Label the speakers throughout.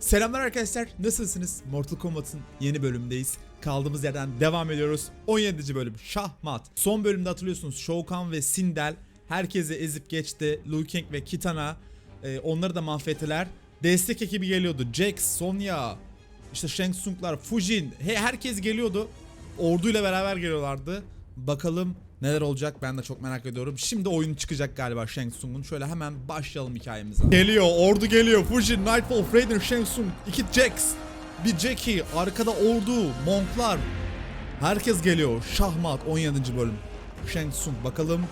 Speaker 1: Selamlar arkadaşlar. Nasılsınız? Mortal Kombat'ın yeni bölümündeyiz. Kaldığımız yerden devam ediyoruz. 17. bölüm Şahmat. Son bölümde hatırlıyorsunuz Shao Kahn ve Sindel herkesi ezip geçti. Liu Kang ve Kitana e, onları da mahvettiler. Destek ekibi geliyordu. Jax, Sonya, işte Shang Tsung'lar, Fujin. He, herkes geliyordu. Orduyla beraber geliyorlardı. Bakalım neler olacak ben de çok merak ediyorum. Şimdi oyun çıkacak galiba Shang Tsung'un. Şöyle hemen başlayalım hikayemize. Geliyor, ordu geliyor. Fujin, Nightfall, Raider, Shang Tsung, iki Jax, bir Jackie, arkada ordu, Monklar. Herkes geliyor. Şahmat 17. bölüm. Shang Tsung bakalım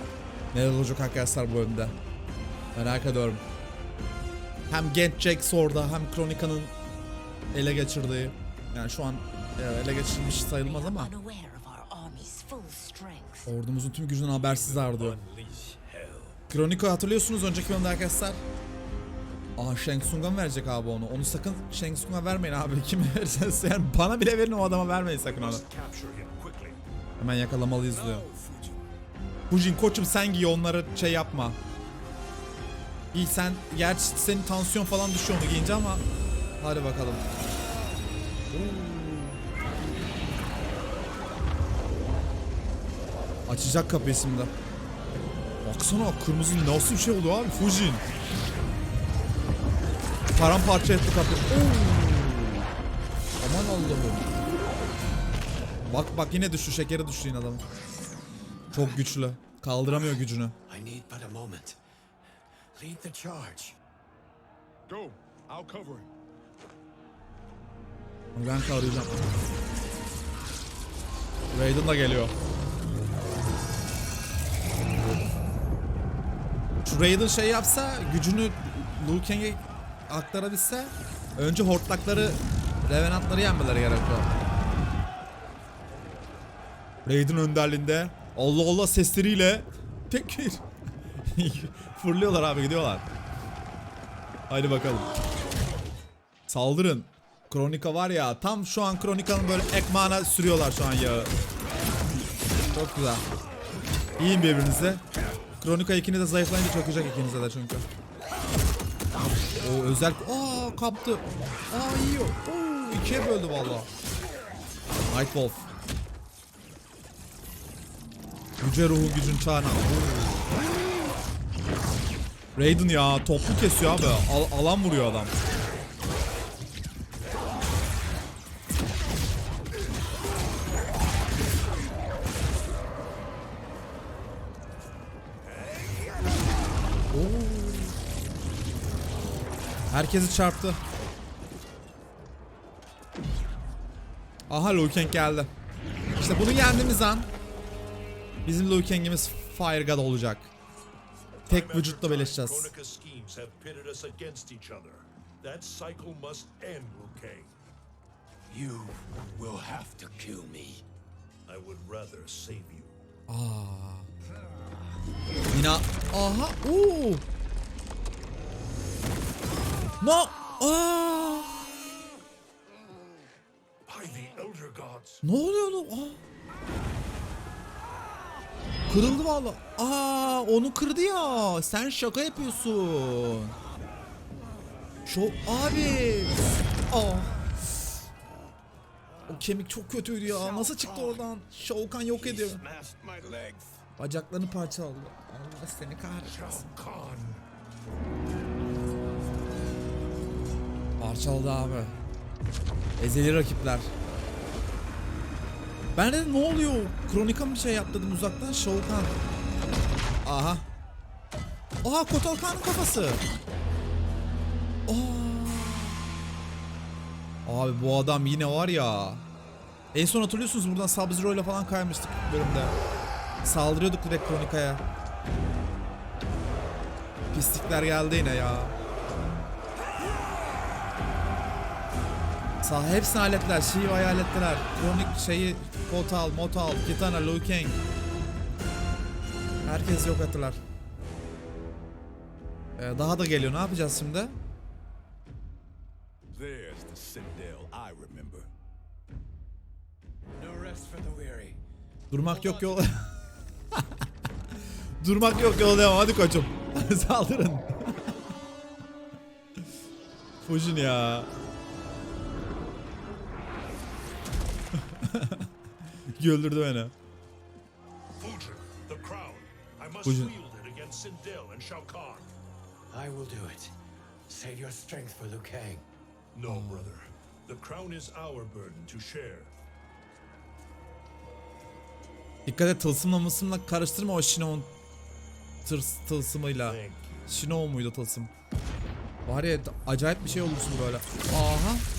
Speaker 1: neler olacak arkadaşlar bu bölümde. Merak ediyorum. Hem Genç Jax orada hem Kronika'nın ele geçirdiği. Yani şu an e, ele geçirilmiş sayılmaz ama ordumuzun tüm gücünden habersizlerdi. Kronika hatırlıyorsunuz önceki bölümde arkadaşlar. Aa Shang Tsung'a mı verecek abi onu? Onu sakın Shang Tsung'a vermeyin abi. Kime verirseniz yani bana bile verin o adama vermeyin sakın onu. Hemen yakalamalıyız diyor.
Speaker 2: Fujin.
Speaker 1: Koçum sen giy onları şey yapma. İyi sen gerçi senin tansiyon falan düşüyor onu giyince ama hadi bakalım. Açacak kapıyı şimdi. Baksana kırmızı nasıl bir şey oldu abi Fujin. Paramparça etti kapıyı. Oo. Aman Allah'ım. Bak bak yine düştü şekeri düştü yine adamın. Çok güçlü. Kaldıramıyor gücünü.
Speaker 3: I need but a moment. Lead the charge.
Speaker 2: Go. I'll cover him.
Speaker 1: Ben kavrayacağım. Raiden da geliyor. Şu Raiden şey yapsa, gücünü Liu Kang'e aktarabilse önce hortlakları, Revenantları yenmeleri gerekiyor. Raiden önderliğinde Allah Allah sesleriyle tek bir fırlıyorlar abi gidiyorlar. Haydi bakalım. Saldırın. Kronika var ya tam şu an Kronika'nın böyle ekmağına sürüyorlar şu an yağı. Çok güzel. İyiyim birbirinize. Kronika ikiniz de zayıflayınca çökecek ikinize de çünkü. O özel... Aa kaptı. Aa yiyor. Oo, ikiye böldü valla. Nightwolf. Yüce ruhu gücün çağına. Raiden ya toplu kesiyor abi. Al- alan vuruyor adam. Herkesi çarptı. Aha Liu Kang geldi. İşte bunu yendiğimiz an bizim Liu Kang'imiz Fire God olacak. Tek vücutla birleşeceğiz.
Speaker 2: That cycle must end, Liu Kang.
Speaker 3: You will have to kill me.
Speaker 2: I would rather save you.
Speaker 1: Yine aha oo. No. Aa! Ne oluyor lan? Aa. Kırıldı valla. Aa onu kırdı ya. Sen şaka yapıyorsun. Şu abi. Aa. O kemik çok kötüydü ya. Nasıl çıktı oradan? Şokan yok ediyor. Bacaklarını parçaladı. Allah seni kahretsin. Parçaladı abi. Ezeli rakipler. Ben de ne oluyor? Kronika mı şey yap dedim uzaktan? Şokan. Aha. Aha Kotal Khan'ın kafası. Aa. Abi bu adam yine var ya. En son hatırlıyorsunuz buradan Sub-Zero ile falan kaymıştık bölümde. Saldırıyorduk direkt Kronika'ya. Pislikler geldi yine ya. Sağ hepsini hallettiler. Şeyi hallettiler. Kronik şeyi Kotal, Motal, Kitana, Liu Kang. Herkes yok ettiler. Ee, daha da geliyor. Ne yapacağız şimdi?
Speaker 3: There's the citadel I remember. No rest for the weary.
Speaker 1: Durmak yok yol. Durmak yok yol devam. Hadi koçum. Saldırın. Fujin ya.
Speaker 2: And Shao Kahn.
Speaker 3: I will do it. Save your strength for Liu Kang.
Speaker 2: No, brother. The crown is our burden to share.
Speaker 1: Dikkat et tılsımla mısımla karıştırma o Shino'nun tırs, tılsımıyla. Shino muydu tılsım? Var ya acayip bir şey olursun böyle. Aha.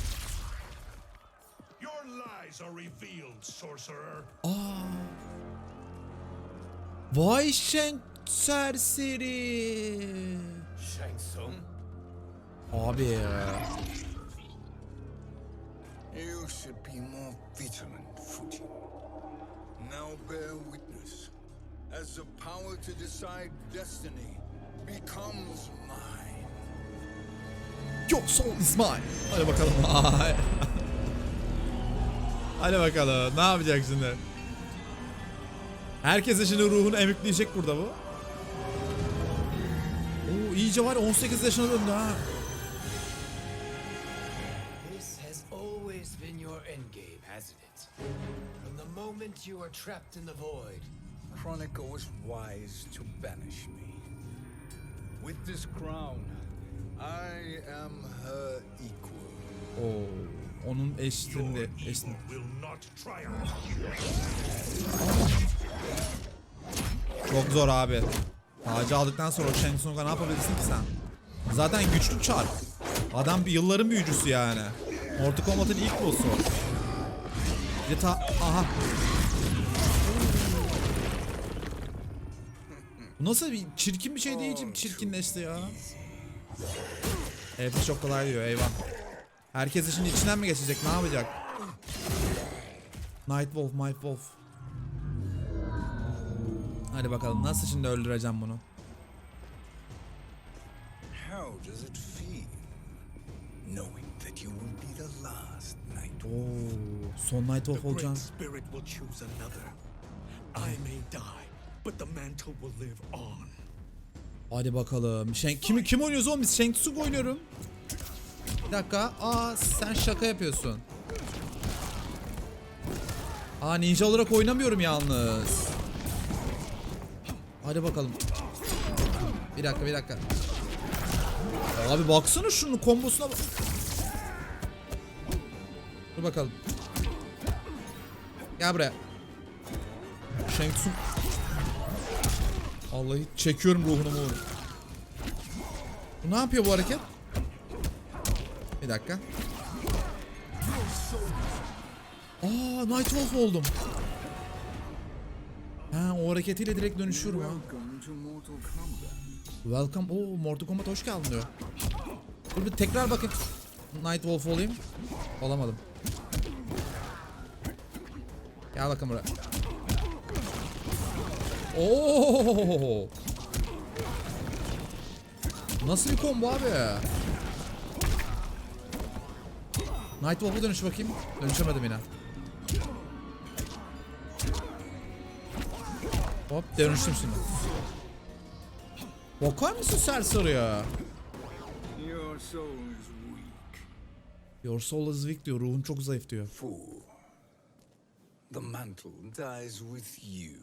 Speaker 1: Vay şen serseri.
Speaker 3: Shang Tsung?
Speaker 1: Abi ya.
Speaker 4: You should be more vigilant, Fujin. Now bear witness. As the power to decide destiny becomes mine.
Speaker 1: Your soul is mine. Hadi bakalım. Hadi bakalım. Ne yapacak şimdi? Herkese şimdi ruhunu emikleyecek burada bu. Oo iyice var ya, 18 yaşına döndü ha.
Speaker 3: This has always been your endgame, hasn't it? From the moment you were trapped in the void.
Speaker 4: Kronika was wise to banish me. With this crown, I am her equal.
Speaker 1: Oo onun eşliğinde. eşliğinde. Çok zor abi. Tacı aldıktan sonra Shang Tsung'a ne yapabilirsin ki sen? Zaten güçlü çar. Adam bir yılların büyücüsü yani. Mortal Kombat'ın ilk boss'u. Bir ta... Aha. Bu nasıl bir çirkin bir şey değil ki çirkinleşti ya. Evet çok kolay diyor eyvah. Herkes şimdi içinden mi geçecek ne yapacak? Night Wolf, Night Wolf. Hadi bakalım nasıl şimdi öldüreceğim bunu?
Speaker 4: How does it feel? Knowing that you will be the last night.
Speaker 1: Son Night Wolf olacağım.
Speaker 5: Spirit will choose another. I may die, but the mantle will live on.
Speaker 1: Hadi bakalım. Shen kim kim oynuyoruz oğlum? Biz Shang Tsung oynuyorum. Bir dakika. Aa sen şaka yapıyorsun. Aa ninja olarak oynamıyorum yalnız. Hadi bakalım. Bir dakika bir dakika. Abi baksana şunun kombosuna bak. Dur bakalım. Gel buraya. Shang Tsung. Vallahi çekiyorum ruhunu mu Bu ne yapıyor bu hareket? Bir dakika. Aa Night Wolf oldum. Ha o hareketiyle direkt dönüşüyorum ha.
Speaker 4: Welcome.
Speaker 1: Oo Mortal Kombat hoş geldin diyor. Dur bir tekrar bakayım. Night Wolf olayım. Olamadım. Gel bakalım buraya. Oo! Nasıl bir combo abi? Night Wolf'a dönüş bakayım. Dönüşemedim yine. Hop dönüştüm şimdi. Bakar mısın serseri ya?
Speaker 4: Your soul is weak.
Speaker 1: Your soul is weak diyor. Ruhun çok zayıf diyor.
Speaker 4: Fool. The mantle dies with you.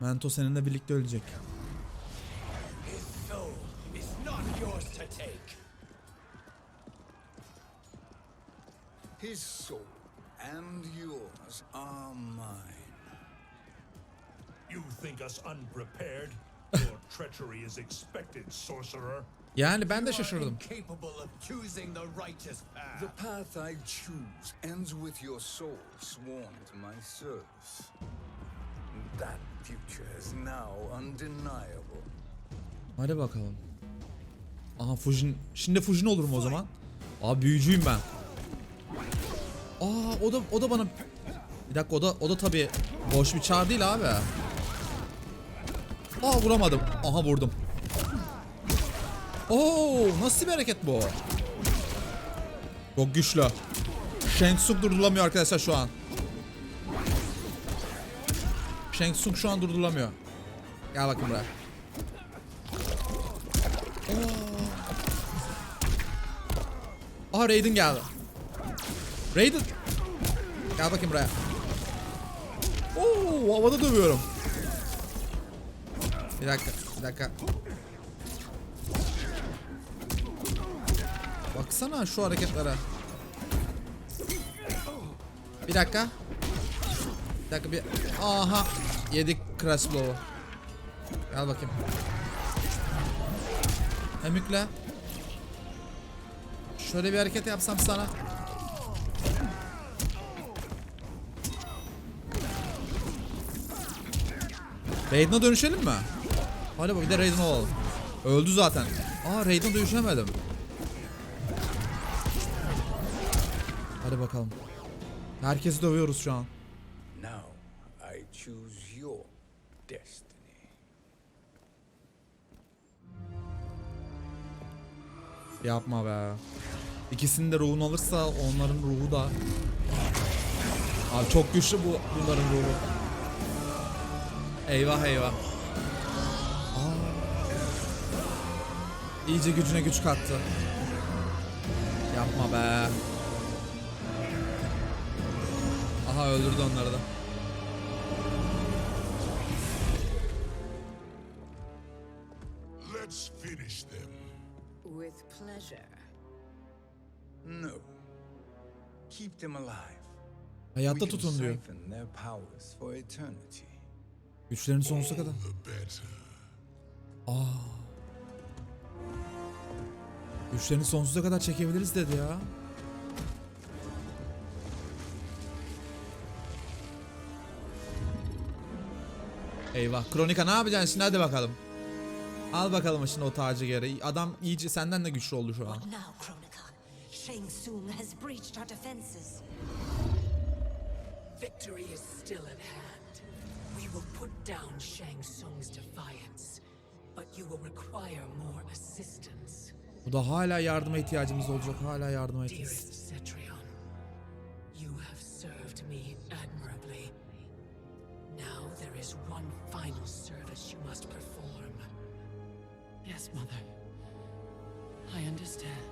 Speaker 1: Mento seninle birlikte ölecek.
Speaker 3: His soul is not yours to take.
Speaker 4: His soul and yours are mine.
Speaker 2: You think us unprepared? Your treachery is expected, sorcerer.
Speaker 1: Yani ben de şaşırdım.
Speaker 3: incapable of choosing the righteous path.
Speaker 4: The path I choose ends with your soul sworn to my service. That future is now undeniable.
Speaker 1: Hadi bakalım. Aha Fujin. Şimdi Fujin olurum o zaman. Abi büyücüyüm ben. Aa o da o da bana bir dakika o da o da tabii boş bir çağ değil abi. Aa vuramadım. Aha vurdum. Oo nasıl bir hareket bu? Çok güçlü. Shang durdurulamıyor arkadaşlar şu an. Shang şu an durdurulamıyor. Gel bakın buraya. Aha Raiden geldi. Raiden. Gel bakayım buraya. Oo, havada dövüyorum. Bir dakika, bir dakika. Baksana şu hareketlere. Bir dakika. Bir dakika bir. Aha. Yedik crash blow'u. Gel bakayım. Hem yükle. Şöyle bir hareket yapsam sana. Raiden'a dönüşelim mi? Hadi bak bir de Raiden olalım. Öldü zaten. Aa Raiden'a dönüşemedim. Hadi bakalım. Herkesi dövüyoruz şu an.
Speaker 4: Now I choose your destiny.
Speaker 1: Yapma be. İkisinin de ruhunu alırsa onların ruhu da. Abi çok güçlü bu bunların ruhu. Eyvah eyvah. Aa. İyice gücüne güç kattı. Yapma be. Aha öldürdü onları da.
Speaker 2: Let's finish them.
Speaker 6: With pleasure.
Speaker 4: No. Keep them alive.
Speaker 1: Hayatta tutun diyor.
Speaker 4: their powers for eternity.
Speaker 1: Güçlerini sonsuza kadar.
Speaker 2: Better.
Speaker 1: Güçlerini sonsuza kadar çekebiliriz dedi ya. Eyvah. Kronika ne yapacaksın şimdi hadi bakalım. Al bakalım şimdi o tacı geri. Adam iyice senden de güçlü oldu şu an.
Speaker 7: Victory is still at hand. We will put down Shang Tsung's defiance, but you will require more assistance.
Speaker 1: Bu da hala yardıma ihtiyacımız olacak. Hala yardıma ihtiyacımız.
Speaker 7: Dearest Cetrion, you have served me admirably. Now there is one final service you must perform. Yes, Mother. I understand.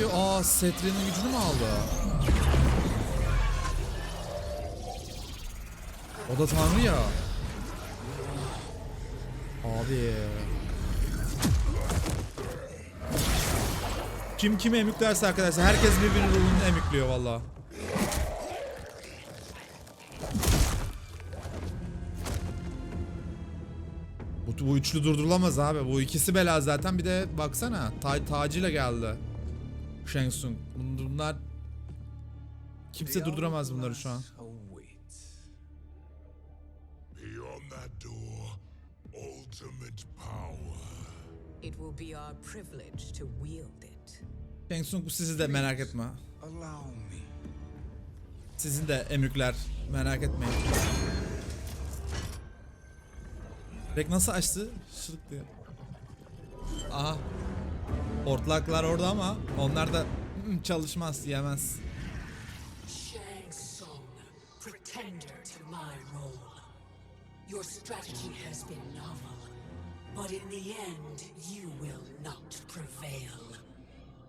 Speaker 1: Yapıyor? Aa Setri'nin gücünü mü aldı? O da tanrı ya. Abi. Kim kimi emüklerse arkadaşlar herkes birbirinin ruhunu emükliyor valla. Bu, bu üçlü durdurulamaz abi. Bu ikisi bela zaten. Bir de baksana. Ta tacıyla geldi. Shang Tsung. Bun- Bunlar kimse durduramaz bunları şu an.
Speaker 2: Beyond that door, ultimate power.
Speaker 6: It will be our privilege to wield it.
Speaker 1: Shang Tsung bu sizi de merak etme.
Speaker 4: Allow me.
Speaker 1: Sizin de emükler. Merak etmeyin. Bek nasıl açtı? Şırık diyor. Aha. Ortlaklar orada ama onlar da "Hmm, çalışmaz yemez.
Speaker 7: Shang Tsung, pretender to my role. Your strategy has been novel, but in the end, you will not prevail.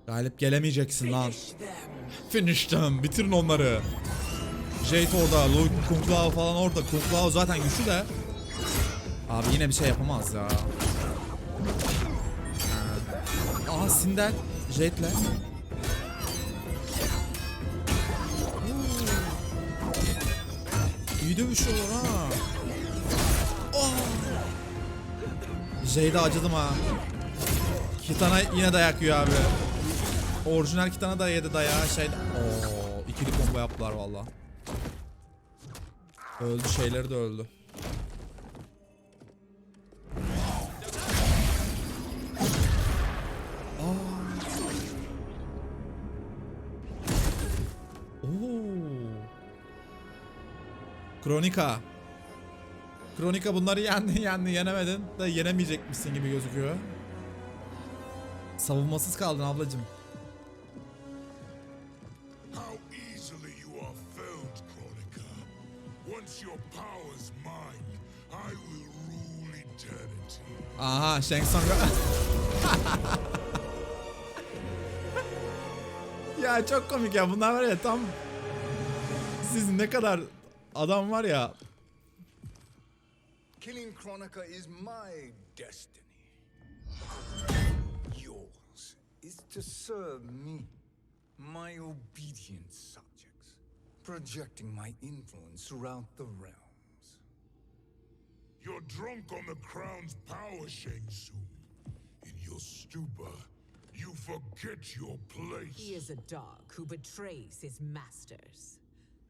Speaker 1: Galip gelemeyeceksin lan.
Speaker 7: Finish them.
Speaker 1: Bitirin onları. Jade orada. Lu Kung Lao falan orada. Kung Lao zaten güçlü de. Abi yine bir şey yapamaz ya. Ha. Aha Sindel. Jade'le. İyi dövüşüyorlar ha. Oh. Jade'e acıdım ha. Kitana yine dayak yiyor abi. Orijinal Kitana da yedi dayağı şey. Oo, ikili combo yaptılar valla. Öldü şeyleri de öldü. Kronika. Kronika bunları yendi yendi yenemedin da yenemeyecekmişsin gibi gözüküyor. Savunmasız kaldın ablacım.
Speaker 2: How easily you are felled, Chronica. Once your power's mine, I will rule eternity.
Speaker 1: Aha Shang Tsung. ya çok komik ya bunlar var ya tam siz ne kadar adam var ya
Speaker 4: Killing Kronika is my destiny. Yours is to serve me, my obedient subjects, projecting my influence throughout the realms.
Speaker 2: You're drunk on the crown's power, Shang Tsung. In your stupor, you forget your place.
Speaker 8: He is a dog who betrays his masters.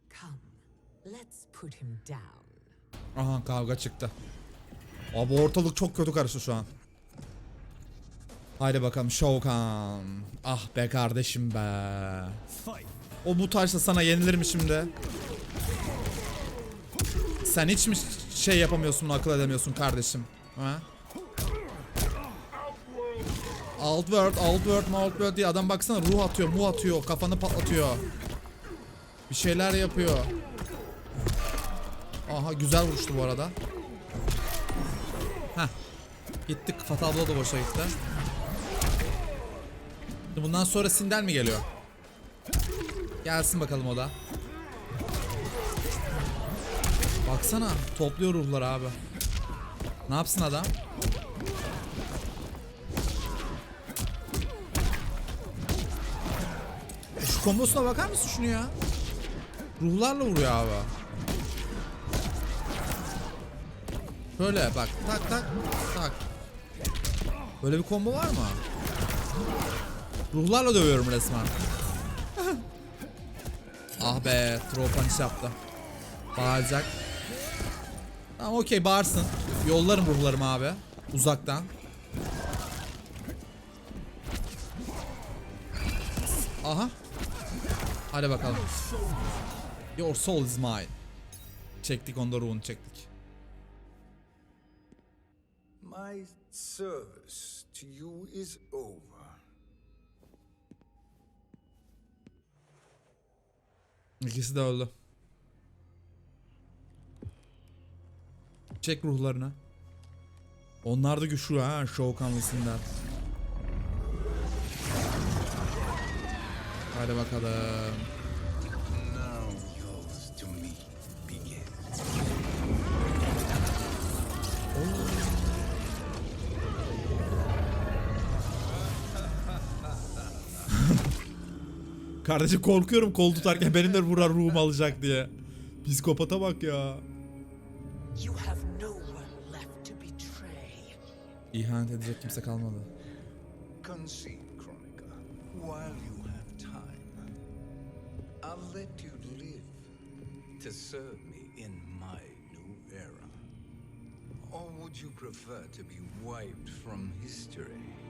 Speaker 8: Come, let's put him down.
Speaker 1: Aha kavga çıktı. Abi ortalık çok kötü karıştı şu an. Haydi bakalım Shao Kahn. Ah be kardeşim be. O bu taşla sana yenilir mi şimdi? Sen hiç mi şey yapamıyorsun akıl edemiyorsun kardeşim? Ha? Outward, outward, outward diye adam baksana ruh atıyor, mu atıyor, kafanı patlatıyor. Bir şeyler yapıyor. Aha güzel vuruştu bu arada. Heh. Gittik. Blow da boşa gitti. Bundan sonra Sindel mi geliyor? Gelsin bakalım o da. Baksana topluyor ruhları abi. Ne yapsın adam? E, Şu kombosuna bakar mısın şunu ya? Ruhlarla vuruyor abi. Böyle bak tak tak tak. Böyle bir combo var mı? Ruhlarla dövüyorum resmen. ah be punch yaptı. Bağıracak. Tamam okey bağırsın. Yollarım ruhlarımı abi. Uzaktan. Aha. Hadi bakalım. Your soul is mine. Çektik onda ruhunu çektik.
Speaker 4: My service to you is over.
Speaker 1: İkisi de öldü. Çek ruhlarını. Onlar da güçlü ha Shao Kahn'lısından. Hadi bakalım. Kardeşim korkuyorum kol tutarken benim de vurar ruhum alacak diye. Psikopata bak ya.
Speaker 7: You have no one left to betray.
Speaker 1: İhanet edecek kimse kalmadı.
Speaker 4: Concede, Kronika, while you have time. I'll let you live to serve me in my new era. Or would you prefer to be wiped from history?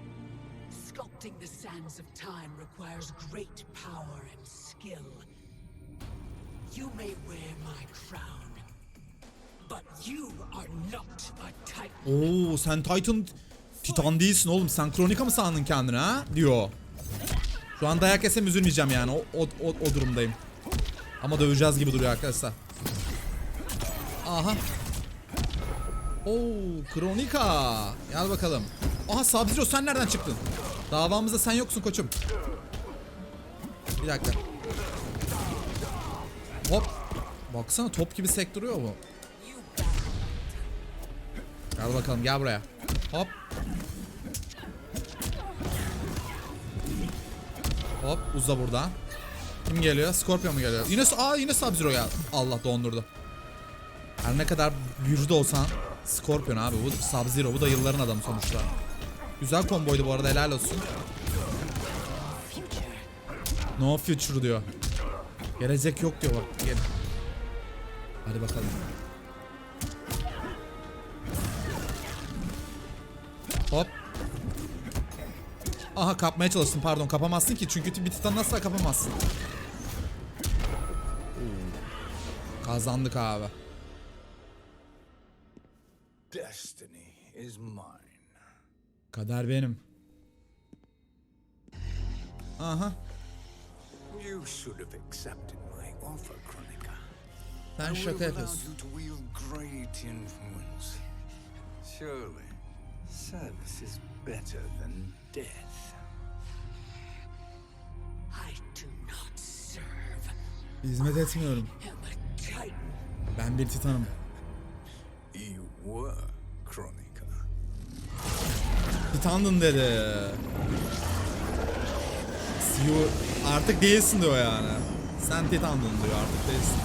Speaker 7: Sculpting the sands of time requires great power and skill. You may wear my crown, but you are not a titan.
Speaker 1: Oo sen Titan Titan değilsin oğlum. Sen Kronika mı sandın kendini ha? Diyor. Şu an dayak yesem üzülmeyeceğim yani. O, o, o, o durumdayım. Ama döveceğiz gibi duruyor arkadaşlar. Aha. Oo Kronika. Gel bakalım. Aha Sub-Zero sen nereden çıktın? Davamızda sen yoksun koçum. Bir dakika. Hop. Baksana top gibi sektiriyor bu. Gel bakalım gel buraya. Hop. Hop uza buradan. Kim geliyor? Scorpion mu geliyor? Yine aa yine Sub-Zero ya. Allah dondurdu. Her ne kadar de olsan Scorpion abi bu Sub-Zero bu da yılların adamı sonuçta. Güzel komboydu bu arada helal olsun. No future diyor. Gelecek yok diyor bak. Gel. Hadi bakalım. Hop. Aha kapmaya çalıştım pardon kapamazsın ki çünkü bir titan asla kapamazsın. Kazandık abi.
Speaker 4: Destiny is mine.
Speaker 1: Kader benim. Aha.
Speaker 4: You should have accepted my offer, Kronika.
Speaker 1: Sen
Speaker 4: I would
Speaker 1: şaka
Speaker 4: have allowed
Speaker 1: yapıyorsun.
Speaker 4: you to wield great influence. Surely, service is better than death.
Speaker 7: I do not serve.
Speaker 1: Hizmet etmiyorum.
Speaker 7: am a titan.
Speaker 1: Ben bir titanım.
Speaker 4: You were.
Speaker 1: Titandın dedi. You artık değilsin diyor yani. Sen titandın diyor artık değilsin.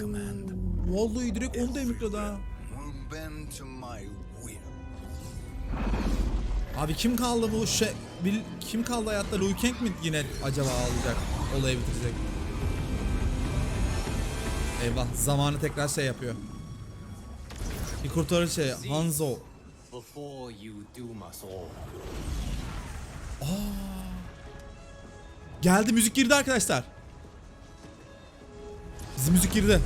Speaker 4: Command.
Speaker 1: Vallahi direkt onu da emikledi ha. Abi kim kaldı bu şey... bil- kim kaldı hayatta? Liu Kang mi yine acaba alacak? Olayı bitirecek. Eyvah zamanı tekrar şey yapıyor. Bir kurtarıcı şey Hanzo.
Speaker 3: All,
Speaker 1: Geldi müzik girdi arkadaşlar. Bizim müzik girdi.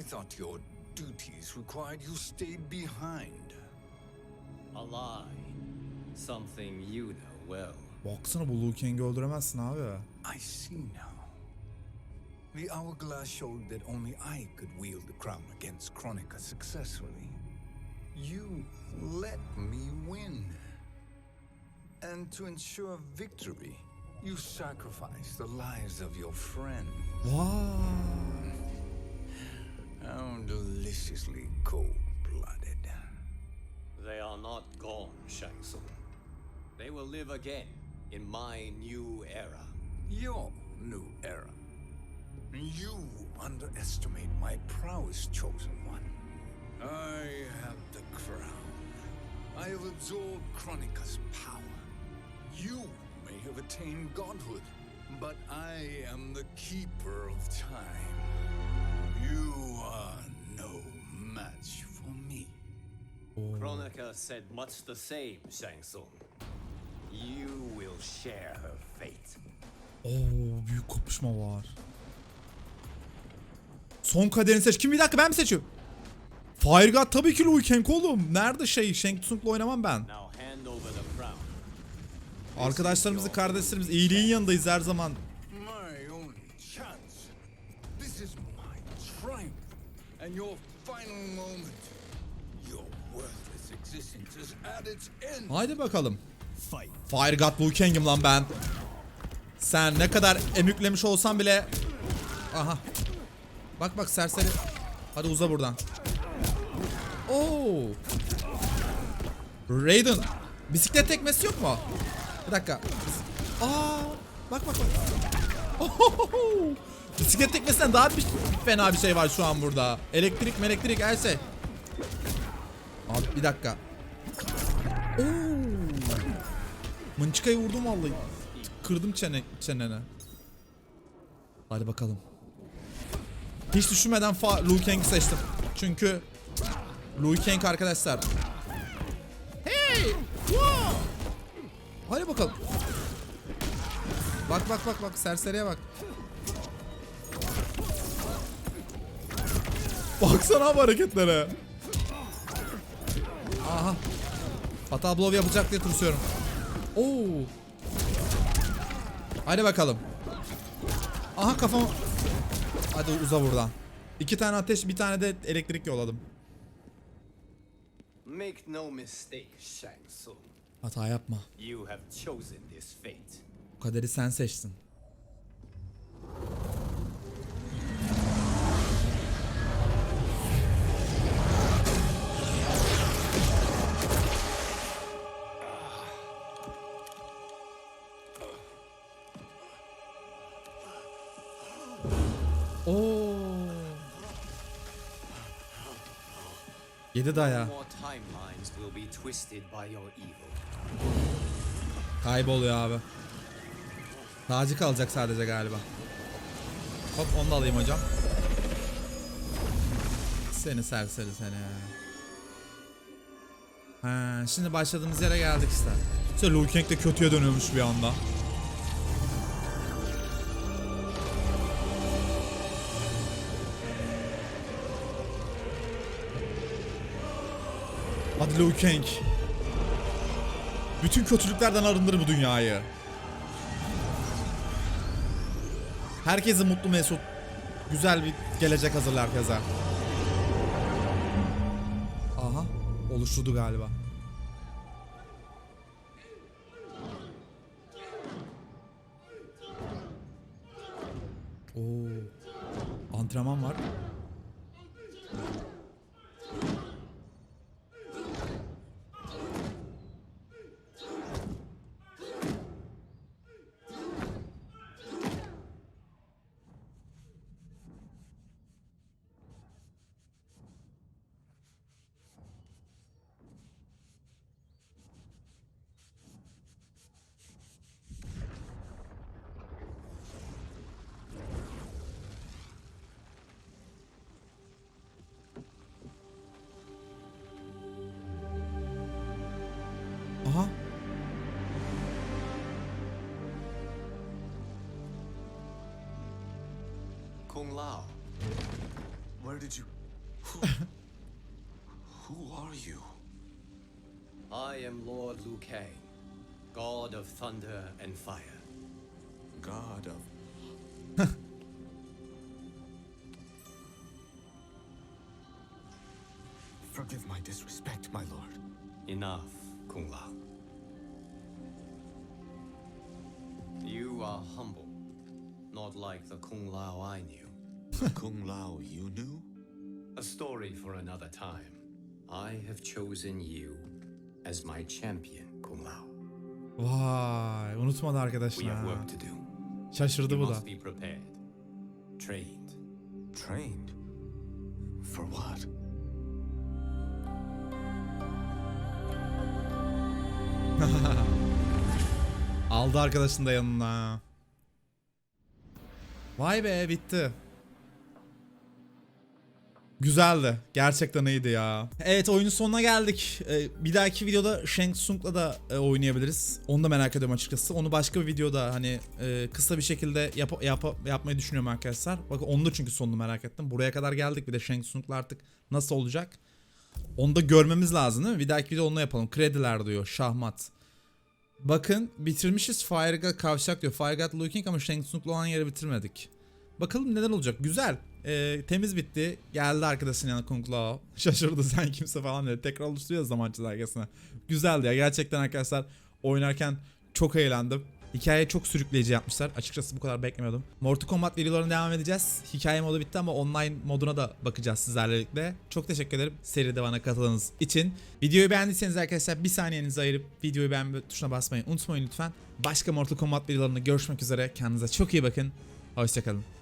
Speaker 4: I thought your duties required you stayed behind.
Speaker 3: a lie. Something you know well.
Speaker 1: Baksana bu Liu Kang'i öldüremezsin abi.
Speaker 4: I see now. The hourglass showed that only I could wield the crown against Chronica successfully. You let me win. And to ensure victory, you sacrificed the lives of your friend.
Speaker 1: Vay.
Speaker 4: How deliciously cold-blooded.
Speaker 3: They are not gone, Shang Tsung. They will live again in my new era.
Speaker 4: Your new era. You underestimate my prowess, chosen one. I have the crown. I have absorbed Chronica's power. You may have attained godhood, but I am the keeper of time. You are no match for me.
Speaker 3: Chronica said much the same, Shang Tsung. You will share her fate.
Speaker 1: Oo büyük kopuşma var. Son kaderini seç. Kim bir dakika ben mi seçiyorum? Fire God tabii ki Liu Kang oğlum. Nerede şey? Shang Tsung'la oynamam ben. Arkadaşlarımızı, kardeşlerimiz iyiliğin yanındayız her zaman.
Speaker 4: My only chance. This is my triumph. And your final moment. Your worthless existence is at its end.
Speaker 1: Haydi bakalım.
Speaker 5: Fight.
Speaker 1: Fire God Liu Kang'im lan ben. Sen ne kadar emüklemiş olsan bile... Aha. Bak bak serseri. Hadi uza buradan. Oo. Raiden. Bisiklet tekmesi yok mu? Bir dakika. Aa. Bak bak bak. Ohohoho. Bisiklet tekmesinden daha bir fena bir şey var şu an burada. Elektrik, elektrik her şey. Abi bir dakika. Oo. Mınçıkayı vurdum vallahi. Kırdım çene, çenene. Hadi bakalım. Hiç düşünmeden fa Liu Kang'i seçtim. Çünkü Liu Kang arkadaşlar. Hey! Wow! Hadi bakalım. Bak bak bak bak serseriye bak. Baksana abi hareketlere. Aha. Hata blow yapacak diye tırsıyorum. Oo. Hadi bakalım. Aha kafam. Hadi uza buradan. İki tane ateş, bir tane de elektrik yolladım.
Speaker 3: Make no mistake, Shang Tsung.
Speaker 1: Hata yapma.
Speaker 3: You have chosen this fate.
Speaker 1: Bu kaderi sen seçtin.
Speaker 3: Your evil.
Speaker 1: Kayboluyor abi. Tacı kalacak sadece galiba. Hop onu da alayım hocam. Seni serseri seni. Ha, şimdi başladığımız yere geldik işte. İşte Liu Kang de kötüye dönüyormuş bir anda. Hadi Liu Kang. Bütün kötülüklerden arındır bu dünyayı. Herkesi mutlu mesut. Güzel bir gelecek hazırla herkese. Aha. Oluşturdu galiba. Oo. Antrenman var.
Speaker 9: Kung Lao. Where did you. Who, who are you?
Speaker 3: I am Lord Liu Kang, God of thunder and fire.
Speaker 9: God of. Forgive my disrespect, my lord.
Speaker 3: Enough, Kung Lao. You are humble, not like the Kung Lao I knew.
Speaker 9: Kung Lao you knew?
Speaker 3: A story for another time. I have chosen you as my champion, Kung Lao.
Speaker 1: Vay. Unutmadı
Speaker 3: We
Speaker 1: arkadaşlar.
Speaker 3: have
Speaker 1: ha.
Speaker 3: work to do.
Speaker 1: Şaşırdı bu da.
Speaker 3: must be prepared, trained.
Speaker 9: Trained? For what?
Speaker 1: Aldı arkadaşını da yanına. Vay be bitti. Güzeldi. Gerçekten iyiydi ya. Evet oyunun sonuna geldik. Ee, bir dahaki videoda Shang Tsung'la da e, oynayabiliriz. Onu da merak ediyorum açıkçası. Onu başka bir videoda hani e, kısa bir şekilde yap, yap, yapmayı düşünüyorum arkadaşlar. Bakın onu da çünkü sonunu merak ettim. Buraya kadar geldik. Bir de Shang Tsung'la artık nasıl olacak? Onu da görmemiz lazım değil mi? Bir dahaki video onunla yapalım. Krediler diyor. Şahmat. Bakın bitirmişiz Fire God Kavşak diyor. Fire God Liu Kang ama Shang Tsung'la olan yeri bitirmedik. Bakalım neler olacak. Güzel. Ee, temiz bitti. Geldi arkadaşın yanına Kung Lao. Şaşırdı sen kimse falan dedi. Tekrar oluşturuyor zaman çizelgesine. Güzeldi ya. Gerçekten arkadaşlar oynarken çok eğlendim. Hikayeyi çok sürükleyici yapmışlar. Açıkçası bu kadar beklemiyordum. Mortal Kombat videolarına devam edeceğiz. Hikaye modu bitti ama online moduna da bakacağız sizlerle birlikte. Çok teşekkür ederim seride bana katıldığınız için. Videoyu beğendiyseniz arkadaşlar bir saniyenizi ayırıp videoyu beğenme tuşuna basmayı unutmayın lütfen. Başka Mortal Kombat videolarında görüşmek üzere. Kendinize çok iyi bakın. Hoşçakalın.